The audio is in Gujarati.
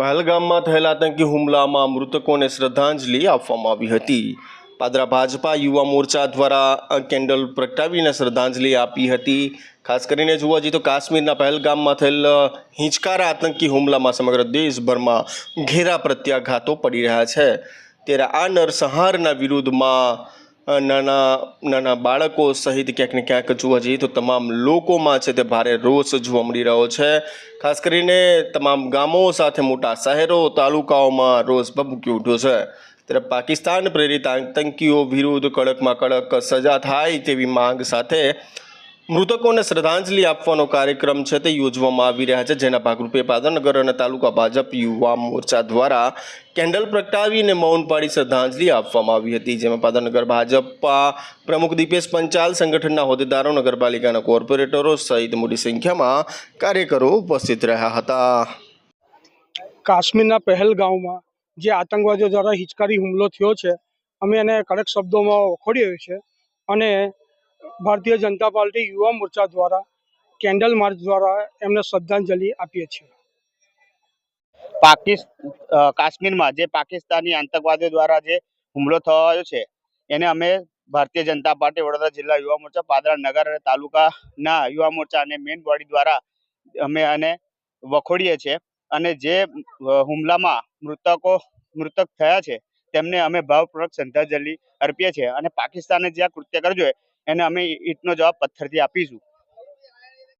પહેલગામમાં થયેલા આતંકી હુમલામાં મૃતકોને શ્રદ્ધાંજલિ આપવામાં આવી હતી. પાદરા ભાજપા યુવા મોરચા દ્વારા કેન્ડલ પ્રગટાવીને શ્રદ્ધાંજલિ આપી હતી. ખાસ કરીને જોવા જઈએ તો કાશ્મીરના પહેલગામમાં થયેલ હિંચકારા આતંકી હુમલામાં સમગ્ર દેશભરમાં ઘેરા પ્રત્યાઘાતો પડી રહ્યા છે. ત્યારે આ નરસંહારના વિરુદ્ધમાં નાના નાના બાળકો સહિત ક્યાંક ને ક્યાંક જોવા જઈએ તો તમામ લોકોમાં છે તે ભારે રોષ જોવા મળી રહ્યો છે. ખાસ કરીને તમામ ગામો સાથે મોટા શહેરો, તાલુકાઓમાં રોષ ભભૂકી ઉઠ્યો છે. ત્યારે પાકિસ્તાન પ્રેરિત આતંકીઓ વિરુદ્ધ કડકમાં કડક સજા થાય તેવી માંગ સાથે મૃતકોને શ્રદ્ધાંજલિ આપવાનો કાર્યક્રમ છે તે યોજવામાં આવી રહ્યા છે, જેના ભાગરૂપે પાદરનગર અને તાલુકા ભાજપ યુવા મોરચા દ્વારા કેન્ડલ પ્રગટાવીને મૌન પાડી શ્રદ્ધાંજલિ આપવામાં આવી હતી, જેમાં પાદરનગર ભાજપા પ્રમુખ દીપેશ પંચાલ, સંગઠનના હોદ્દેદારો, નગરપાલિકાના કોર્પોરેટરો સહિત મોટી સંખ્યામાં કાર્યકરો ઉપસ્થિત રહ્યા હતા. કાશ્મીરના પહેલગાંવમાં જે આતંકવાદીઓ દ્વારા હિચકારી હુમલો થયો છે, અમે એને કડક શબ્દોમાં વખોડીએ છે અને ભારતીય જનતા પાર્ટી યુવા મોરચા દ્વારા કેન્ડલ માર્ચ દ્વારા એમને શ્રદ્ધાંજલિ આપીએ છીએ. કાશ્મીરમાં જે પાકિસ્તાની આતંકવાદીઓ દ્વારા જે હુમલો થયો છે, એને અમે ભારતીય જનતા પાર્ટી વડોદરા જિલ્લા યુવા મોરચા, પાદરા નગર અને તાલુકાના યુવા મોરચા અને મેન બોડી દ્વારા અમે આને વખોડીએ છીએ અને જે હુમલામાં મૃતકો, મૃતક થયા છે, તેમને અમે ભાવપૂર્વક શ્રદ્ધાંજલિ અર્પીએ છીએ અને પાકિસ્તાને જે આ કૃત્ય કર્યું છે એને અમે ઈંટનો જવાબ પથ્થરથી આપીશું.